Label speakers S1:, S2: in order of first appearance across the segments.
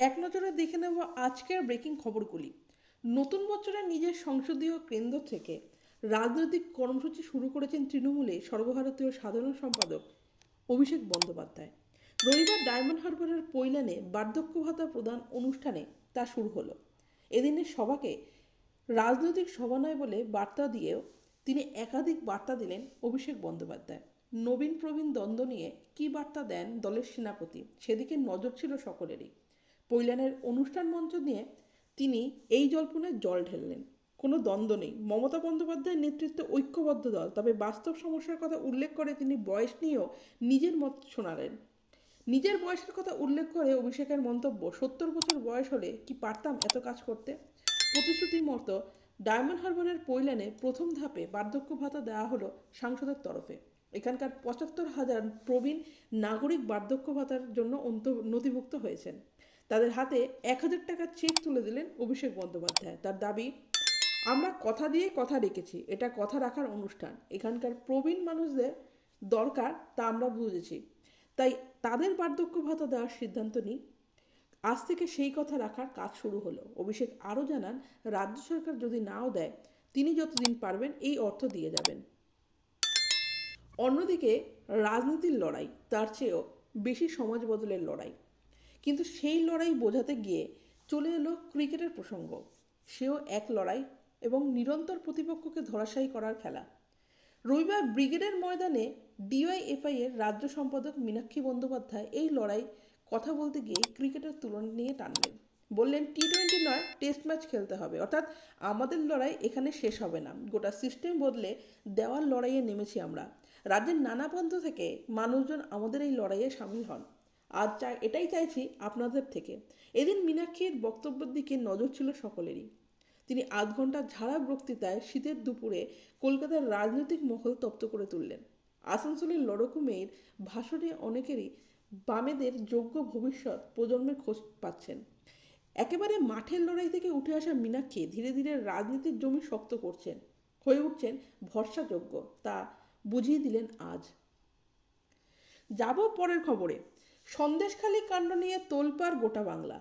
S1: এক নজরে দেখে নেব আজকের ব্রেকিং খবরগুলি। নতুন বছরে নিজের সংসদীয় কেন্দ্র থেকে রাজনৈতিক কর্মসূচি শুরু করেছেন তৃণমূলে সর্বভারতীয় সাধারণ সম্পাদক অভিষেক বন্দ্যোপাধ্যায়। রবিবার ডায়মন্ড হারবারের পৈলানে বার্ধক্য ভাতা প্রদান অনুষ্ঠানে তা শুরু হলো। এদিনের সভাকে রাজনৈতিক সভা নয় বলে বার্তা দিয়েও তিনি একাধিক বার্তা দিলেন অভিষেক বন্দ্যোপাধ্যায়। নবীন প্রবীণ দ্বন্দ্ব নিয়ে কি বার্তা দেন দলের সেনাপতি? সেদিকে নজর ছিল সকলেরই। পৈলানের অনুষ্ঠান মঞ্চ নিয়ে তিনি এই জল্পনে জল ঢেললেন। কোনো দ্বন্দ্ব নেই। মমতা বন্দ্যোপাধ্যায়ের নেতৃত্বে ঐক্যবদ্ধ দল, তবে বাস্তব সমস্যার কথা উল্লেখ করে তিনি বয়স নিয়েও নিজের মত শোনালেন। নিজের বয়সের কথা উল্লেখ করে অভিষেকের মন্তব্য, সত্তর বছর বয়স হলে কি পারতাম এত কাজ করতে? প্রতিশ্রুতির মতো ডায়মন্ড হারবারের পৈলানে প্রথম ধাপে বার্ধক্য ভাতা দেওয়া হলো সাংসদের তরফে। এখানকার পঁচাত্তর হাজার প্রবীণ নাগরিক বার্ধক্য ভাতার জন্য নথিভুক্ত হয়েছেন। তাদের হাতে এক হাজার টাকার চেক তুলে দিলেন অভিষেক বন্দ্যোপাধ্যায়। তার দাবি, আমরা কথা দিয়ে কথা রেখেছি এটা কথা রাখার অনুষ্ঠান। এখানকার প্রবীণ মানুষদের দরকার তা আমরা বুঝেছি। তাই তাদের বার্ধক্য ভাতা দেওয়ার সিদ্ধান্ত নিই আজ থেকে সেই কথা রাখার কাজ শুরু হলো। অভিষেক আরও জানান, রাজ্য সরকার যদি নাও দেয়, তিনি যতদিন পারবেন এই অর্থ দিয়ে যাবেন। অন্যদিকে, রাজনীতির লড়াই, তার চেয়েও বেশি সমাজ বদলের লড়াই। কিন্তু সেই লড়াই বোঝাতে গিয়ে চলে এলো ক্রিকেটের প্রসঙ্গ। সেও এক লড়াই এবং নিরন্তর প্রতিপক্ষকে ধরাশায়ী করার খেলা। রবিবার ব্রিগেডের ময়দানে ডিওয়াইএফআই এর রাজ্য সম্পাদক মীনাক্ষী বন্দ্যোপাধ্যায় এই লড়াই কথা বলতে গিয়ে ক্রিকেটের তুলনা নিয়ে টানলেন। বললেন টি টোয়েন্টি নয়, টেস্ট ম্যাচ খেলতে হবে। অর্থাৎ আমাদের লড়াই এখানে শেষ হবে না। গোটা সিস্টেম বদলে দেওয়ার লড়াইয়ে নেমেছি আমরা। রাজ্যের নানা প্রান্ত থেকে মানুষজন আমাদের এই লড়াইয়ে সামিল হন। আজ চাই, এটাই চাইছি আপনাদের থেকে। এদিন মীনাক্ষীর বক্তব্যের দিকে নজর ছিল সকলেরই। তিনি আধ ঘণ্টা ঝাড়া বক্তৃতায় শীতের দুপুরে কলকাতার রাজনৈতিক মহল তপ্ত করে তুললেন। আসানসোলের লড়কু মেয়ের ভাষণে অনেকেরই বামেদের যোগ্য ভবিষ্যৎ প্রজন্মের খোঁজ পাচ্ছেন। একেবারে মাঠের লড়াই থেকে উঠে আসা মীনাক্ষী ধীরে ধীরে রাজনীতির জমি শক্ত করছেন, হয়ে উঠছেন ভরসাযোগ্য, তা বুঝিয়ে দিলেন আজ। যাব পরের খবরে। সন্দেশখালী কাণ্ড নিয়ে তোলপাড় গোটা বাংলা।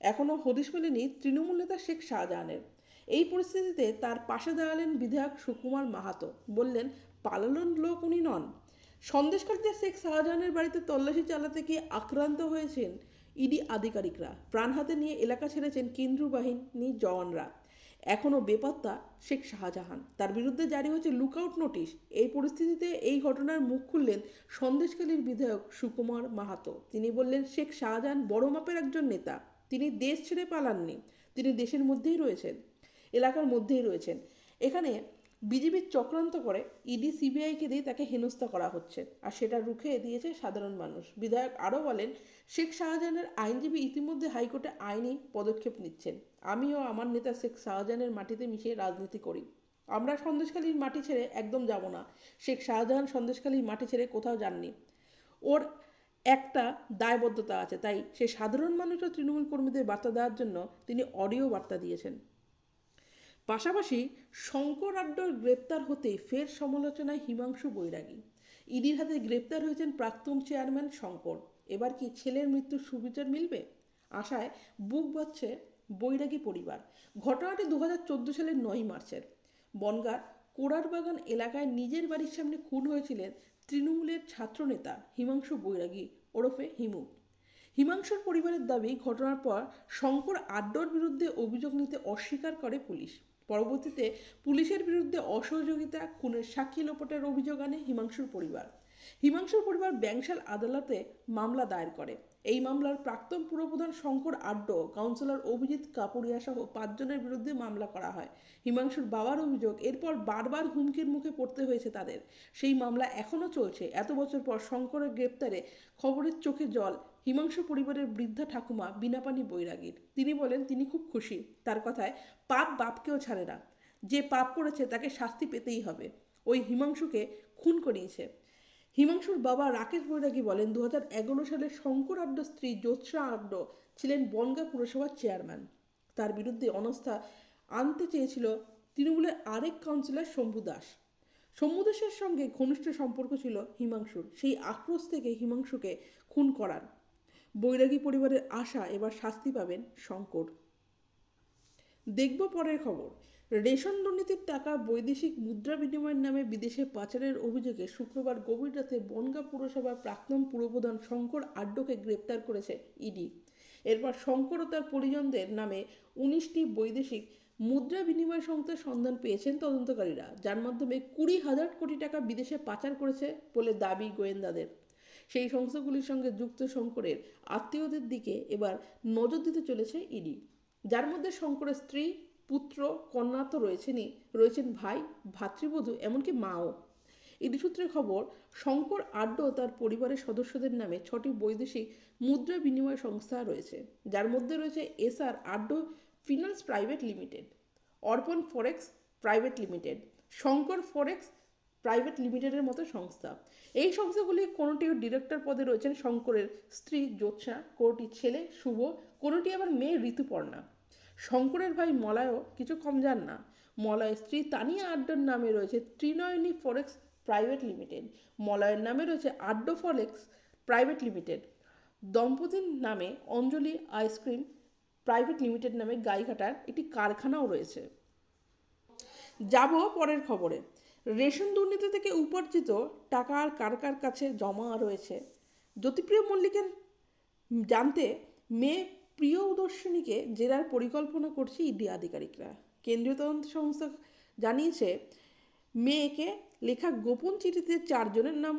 S1: এখনও হদিশ মেলেনি তৃণমূল নেতা শেখ শাহজাহানের। এই পরিস্থিতিতে তার পাশে দাঁড়ালেন বিধায়ক সুকুমার মাহাতো। বললেন পালালন লোক উনি নন। সন্দেশখালীতে শেখ শাহজাহানের বাড়িতে তল্লাশি চালাতে গিয়ে আক্রান্ত হয়েছেন ইডি আধিকারিকরা। প্রাণ হাতে নিয়ে এলাকা ছেড়েছেন কেন্দ্রীয় বাহিনী জওয়ানরা। এখনও বেপাত্তা শেখ শাহজাহান। তার বিরুদ্ধে জারি হয়েছে লুকআউট নোটিশ এই পরিস্থিতিতে এই ঘটনার মুখ খুললেন সন্দেশকালীর বিধায়ক সুকুমার মাহাতো। তিনি বললেন, শেখ শাহজাহান বড় মাপের একজন নেতা। তিনি দেশ ছেড়ে পালাননি। তিনি দেশের মধ্যেই রয়েছেন। এলাকার মধ্যেই রয়েছেন। এখানে বিজেপির চক্রান্ত করে ইডি সিবিআইকে দিয়ে তাকে হেনস্থা করা হচ্ছে, আর সেটা রুখে দিয়েছে সাধারণ মানুষ। বিধায়ক আরও বলেন, শেখ শাহজাহানের আইনজীবী ইতিমধ্যে হাইকোর্টে আইনি পদক্ষেপ নিচ্ছেন। আমিও আমার নেতা শেখ শাহজাহানের মাটিতে মিশিয়ে রাজনীতি করি। আমরা সন্দেশখালীর মাটি ছেড়ে একদম যাব না। শেখ শাহজাহান সন্দেশখালীর মাটি ছেড়ে কোথাও যাননি। ওর একটা দায়বদ্ধতা আছে, তাই সে সাধারণ মানুষ ও তৃণমূল কর্মীদের বার্তা দেওয়ার জন্য তিনি অডিও বার্তা দিয়েছেন। পাশাপাশি শঙ্কর আড্ডর গ্রেপ্তার হতে ফের সমালোচনায় হিমাংশু বৈরাগী। ইডির হাতে গ্রেপ্তার হয়েছেন প্রাক্তন চেয়ারম্যান শঙ্কর। এবার কি ছেলের মৃত্যুর সুবিচার মিলবে? আশায় বুক বাচ্ছে বৈরাগী পরিবার। ঘটনাটি দুহাজার চোদ্দ সালের নয় মার্চের। বনগার কোড়ারবাগান এলাকায় নিজের বাড়ির সামনে খুন হয়েছিলেন তৃণমূলের ছাত্রনেতা হিমাংশু বৈরাগী, ওরফে হিমু। হিমাংশুর পরিবারের দাবি, ঘটনার পর শঙ্কর আড্ডর বিরুদ্ধে অভিযোগ নিতে অস্বীকার করে পুলিশ। পরবর্তীতে পুলিশের বিরুদ্ধে অসহযোগিতা, খুনের সাক্ষী লোপটের অভিযোগ আনে হিমাংশুর পরিবার। হিমাংশুর পরিবার ব্যাংশাল আদালতে মামলা দায়ের করে। এই মামলার প্রাক্তন পুরপ্রধান শঙ্কর আড্ড, কাউন্সিলর অভিজিৎ কাপুরিয়া সহ পাঁচজনের বিরুদ্ধে মামলা করা হয়। হিমাংশুর বাবার অভিযোগ, এরপর বারবার হুমকির মুখে পড়তে হয়েছে তাদের। সেই মামলা এখনও চলছে। এত বছর পর শঙ্করের গ্রেপ্তারে খবরের চোখে জল। হিমাংশু পরিবারের বৃদ্ধা ঠাকুমা বিনাপানি বৈরাগীর। তিনি বলেন, তিনি খুব খুশি। তার কথায়, পাপ বাপকেও ছাড়ে না। যে পাপ করেছে তাকে শাস্তি পেতেই হবে। ওই হিমাংশুকে খুন করিয়েছে। হিমাংশুর বাবা রাকেশ বৈরাগী বলেন দু সালে শঙ্কর আড্ড স্ত্রী জ্যোৎস্না আড্ড ছিলেন বনগা পুরসভার চেয়ারম্যান। তার বিরুদ্ধে অনস্থা আনতে চেয়েছিল তৃণমূলের আরেক কাউন্সিলর শম্ভু দাস। শম্ভু দাসের সঙ্গে ঘনিষ্ঠ সম্পর্ক ছিল হিমাংশুর। সেই আক্রোশ থেকে হিমাংশুকে খুন করার বৈরাগী পরিবারের আশা এবার শাস্তি পাবেন শঙ্কর। দেখব পরের খবর। রেশন দুর্নীতির টাকা বৈদেশিক মুদ্রা বিনিময়ের নামে বিদেশে পাচারের অভিযোগে শুক্রবার গভীর রাতে বনগাঁ পুরসভার প্রাক্তন পুরপ্রধান শঙ্কর আড্ডকে গ্রেপ্তার করেছে ইডি। এরপর শঙ্কর ও তার পরিজনদের নামে উনিশটি বৈদেশিক মুদ্রা বিনিময় সংস্থার সন্ধান পেয়েছেন তদন্তকারীরা, যার মাধ্যমে কুড়ি হাজার কোটি টাকা বিদেশে পাচার করেছে বলে দাবি গোয়েন্দাদের। সেই সংস্থাগুলির সঙ্গে যুক্ত শঙ্করের আত্মীয়দের দিকে এবার নজর দিতে চলেছে ইডি, যার মধ্যে শঙ্করের স্ত্রী পুত্র, কন্যা তো রয়েছেনই। রয়েছেন ভাই, ভাতৃবধূ, এমনকি মাও। ইডি সূত্রে খবর, শঙ্কর আড্ড তার পরিবারের সদস্যদের নামে ছটি বৈদেশিক মুদ্রা বিনিময় সংস্থা রয়েছে। যার মধ্যে রয়েছে SR Addy finance private limited, Arpan forex private limited, Shankar forex private লিমিটেডের মতো সংস্থা। এই সংস্থাগুলি কোনোটিও ডিরেক্টর পদে রয়েছেন শঙ্করের স্ত্রী জ্যোৎসা কোনোটি ছেলে শুভ, কোনোটি আবার মেয়ে ঋতুপর্ণা। শঙ্করের ভাই মলয়ও কিছু কম যান না। মলয়ের স্ত্রী তানিয়া আড্ডর নামে রয়েছে ত্রিনয়নী ফরেক্স প্রাইভেট লিমিটেড। মলয়ের নামে রয়েছে আড্ডো ফরেক্স প্রাইভেট লিমিটেড। দম্পতির নামে অঞ্জলি আইসক্রিম প্রাইভেট লিমিটেড নামে গাইঘাটার একটি কারখানাও রয়েছে। যাব পরের খবরে। রেশন দুর্নীতি থেকে উপার্জিত টাকা আর কার কার কাছে জমা রয়েছে? জ্যোতিপ্রিয় মল্লিকের জানতে মেয়ে প্রিয়দর্শিনীকে জেরার পরিকল্পনা করছে ইডি আধিকারিকরা। কেন্দ্রীয় তদন্ত সংস্থা জানিয়েছে, মেয়েকে লেখা গোপন চিঠিতে চারজনের নাম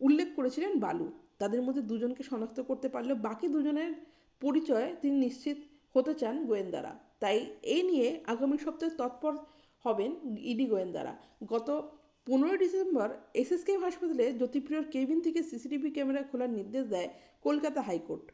S1: উল্লেখ করেছিলেন বালু। তাদের মধ্যে দুজনকে শনাক্ত করতে পারলেও বাকি দুজনের পরিচয় তিনি নিশ্চিত হতে চান গোয়েন্দারা। তাই এই নিয়ে আগামী সপ্তাহে তৎপর হবেন ইডি গোয়েন্দারা। গত পনেরোই ডিসেম্বর এসএসকে হাসপাতালে জ্যোতিপ্রিয়র কেবিন থেকে সিসিটিভি ক্যামেরা খোলার নির্দেশ দেয় কলকাতা হাইকোর্ট।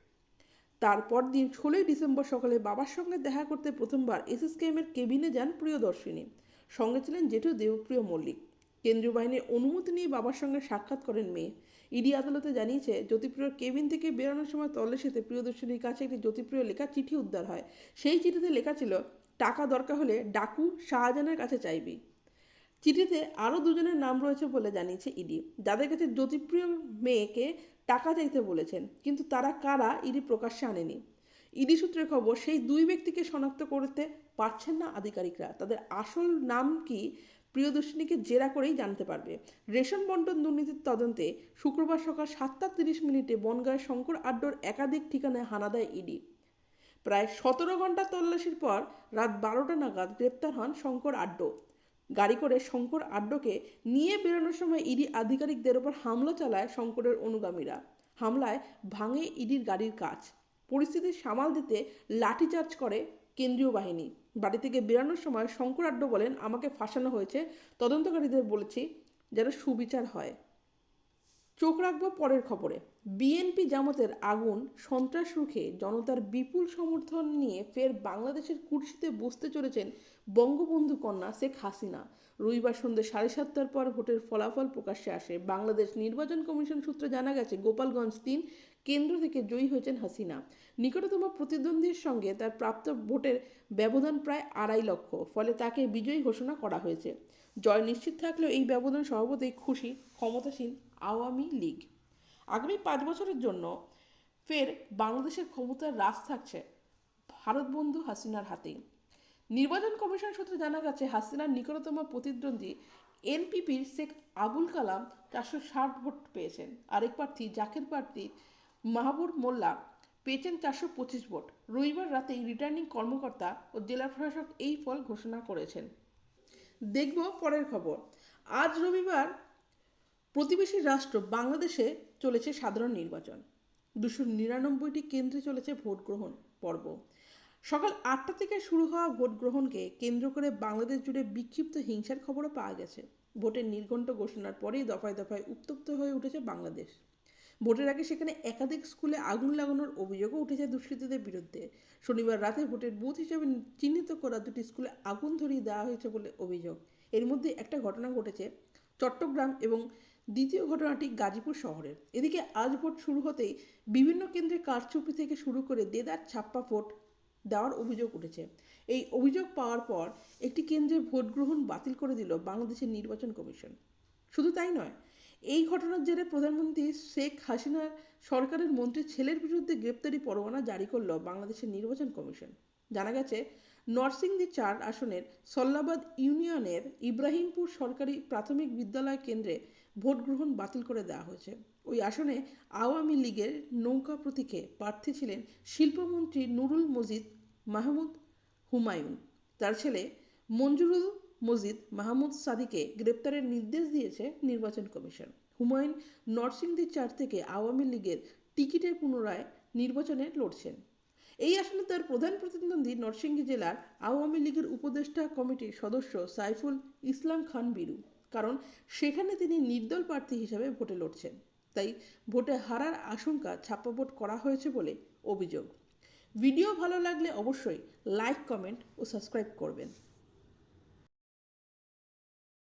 S1: তারপর দিন ষোলোই ডিসেম্বর সকালে বাবার সঙ্গে দেখা করতে প্রথমবার এসএসকেএমের কেবিনে যান প্রিয়দর্শিনী। সঙ্গে ছিলেন জেঠু দেবপ্রিয় মল্লিক। কেন্দ্রীয় বাহিনীর অনুমতি নিয়ে বাবার সঙ্গে সাক্ষাৎ করেন মেয়ে। ইডি আদালতে জানিয়েছে, জ্যোতিপ্রিয়র কেবিন থেকে বেরোনোর সময় তল্লাশিতে প্রিয়দর্শিনীর কাছে একটি জ্যোতিপ্রিয় লেখা চিঠি উদ্ধার হয়। সেই চিঠিতে লেখা ছিল, টাকা দরকার হলে ডাকু শাহজাহানের কাছে চাইবি। চিঠিতে আরও দুজনের নাম রয়েছে বলে জানিয়েছে ইডি। যাদের কাছে জ্যোতিপ্রিয় মেয়েকে টাকা চাইতে বলেছেন, কিন্তু তারা কারা ইডি প্রকাশ্যে আনেনি। ইডি সূত্রে খবর, সেই দুই ব্যক্তিকে শনাক্ত করতে পারছেন না আধিকারিকরা। তাদের আসল নাম কি প্রিয়দর্শিনীকে জেরা করেই জানতে পারবে। রেশন বন্টন দুর্নীতির তদন্তে শুক্রবার সকাল সাতটা তিরিশ মিনিটে বনগাঁয় শঙ্কর আড্ডোর একাধিক ঠিকানায় হানা দেয় ইডি। প্রায় সতেরো ঘণ্টা তল্লাশির পর রাত বারোটা নাগাদ গ্রেপ্তার হন শঙ্কর আড্ডো। গাড়ি করে শঙ্কর আড্ডকে নিয়ে বেরোনোর সময় ইডি আধিকারিকদের ওপর হামলা চালায় শঙ্করের অনুগামীরা। হামলায় ভাঙে ইডির গাড়ির কাজ। পরিস্থিতি সামাল দিতে লাঠিচার্জ করে কেন্দ্রীয় বাহিনী। বাড়ি থেকে বেরানোর সময় শঙ্কর আড্ড বলেন, আমাকে ফাঁসানো হয়েছে, তদন্তকারীদের বলেছি যেন সুবিচার হয়। চোখ রাখব পরের খবরে। বিএনপি জামাতের আগুন, সন্ত্রাস রুখে জনতার বিপুল সমর্থন নিয়ে ফের বাংলাদেশের কুর্সিতে বসতে চলেছেন বঙ্গবন্ধু কন্যা শেখ হাসিনা। রবিবার সন্ধ্যে সাড়ে সাতটার পর ভোটের ফলাফল প্রকাশ্যে আসে। বাংলাদেশ নির্বাচন কমিশন সূত্রে জানা গেছে, গোপালগঞ্জ তিন কেন্দ্র থেকে জয়ী হয়েছেন হাসিনা। নিকটতম প্রতিদ্বন্দ্বীর সঙ্গে তার প্রাপ্ত ভোটের ব্যবধান প্রায় আড়াই লক্ষ, ফলে তাকে বিজয়ী ঘোষণা করা হয়েছে। জয় নিশ্চিত থাকলেও এই ব্যবধান স্বভাবতই খুশি, ক্ষমতাসীন আওয়ামী লীগ। আগামী পাঁচ বছরের জন্য ফের বাংলাদেশের ক্ষমতার রাজ থাকছে ভারত বন্ধু হাসিনার হাতেই। নির্বাচন কমিশন সূত্রে জানা গেছে, হাসিনার নিকটতম প্রতিদ্বন্দ্বী এনপিপির শেখ আবুল কালাম চারশো ষাট ভোট পেয়েছেন। আরেক প্রার্থী জাকের প্রার্থী মাহবুব মোল্লা পেয়েছেন চারশো পঁচিশ ভোট। রবিবার রাতেই রিটার্নিং কর্মকর্তা ও জেলা প্রশাসক এই ফল ঘোষণা করেছেন। দেখব পরের খবর। আজ রবিবার প্রতিবেশী রাষ্ট্র বাংলাদেশে চলেছে সাধারণ নির্বাচন। দুশো নিরানব্বইটি কেন্দ্রে চলেছে ভোট গ্রহণ পর্ব। সকাল আটটা থেকে শুরু হওয়া ভোট গ্রহণকে কেন্দ্র করে বাংলাদেশ জুড়ে বিক্ষিপ্ত হিংসার খবরও পাওয়া গেছে। ভোটের নির্ঘণ্ট ঘোষণার পরেই দফায় দফায় উত্তপ্ত হয়ে উঠেছে বাংলাদেশ। ভোটের আগে সেখানে একাধিক স্কুলে আগুন লাগানোর অভিযোগও উঠেছে দুষ্কৃতীদের বিরুদ্ধে। শনিবার রাতে ভোটের বুথ হিসেবে চিহ্নিত করা দুটি স্কুলে আগুন ধরিয়ে দেওয়া হয়েছে বলে অভিযোগ। এর মধ্যে একটা ঘটনা ঘটেছে চট্টগ্রাম এবং দ্বিতীয় ঘটনাটি গাজীপুর শহরের। এদিকে আজ ভোট শুরু হতেই বিভিন্ন কেন্দ্রে কারচুপি থেকে শুরু করে দেদার ছাপ্পা ভোট দেওয়ার অভিযোগ উঠেছে। এই অভিযোগ পাওয়ার পর একটি কেন্দ্রে ভোট গ্রহণ বাতিল করে দিল বাংলাদেশের নির্বাচন কমিশন। শুধু তাই নয়, এই ঘটনার জেরে প্রধানমন্ত্রী শেখ হাসিনার সরকারের মন্ত্রীর ছেলের বিরুদ্ধে গ্রেপ্তারি পরোয়ানা জারি করল বাংলাদেশের নির্বাচন কমিশন। জানা গেছে, নরসিংদী চার আসনের সল্লাবাদ ইউনিয়নের ইব্রাহিমপুর সরকারি প্রাথমিক বিদ্যালয় কেন্দ্রে ভোট গ্রহণ বাতিল করে দেওয়া হয়েছে। ওই আসনে আওয়ামী লীগের নৌকা প্রতীকে প্রার্থী ছিলেন শিল্পমন্ত্রী নুরুল মজিদ মাহমুদ হুমায়ুন। তার ছেলে মঞ্জুরুল মজিদ মাহমুদ সাদিকে গ্রেপ্তারের নির্দেশ দিয়েছে নির্বাচন কমিশন। হুমায়ুন নরসিংদী চার থেকে আওয়ামী লীগের টিকিটে পুনরায় নির্বাচনে লড়ছেন। এই আসনে তার প্রধান প্রতিদ্বন্দ্বী নরসিংদী জেলার আওয়ামী লীগের উপদেষ্টা কমিটির সদস্য সাইফুল ইসলাম খান বিরু। কারণ সেখানে তিনি নির্দল প্রার্থী হিসেবে ভোটে লড়ছেন। তাই ভোটে হারার আশঙ্কা ছাপ্পা ভোট করা হয়েছে বলে অভিযোগ। ভিডিও ভালো লাগলে অবশ্যই লাইক, কমেন্ট ও সাবস্ক্রাইব করবেন।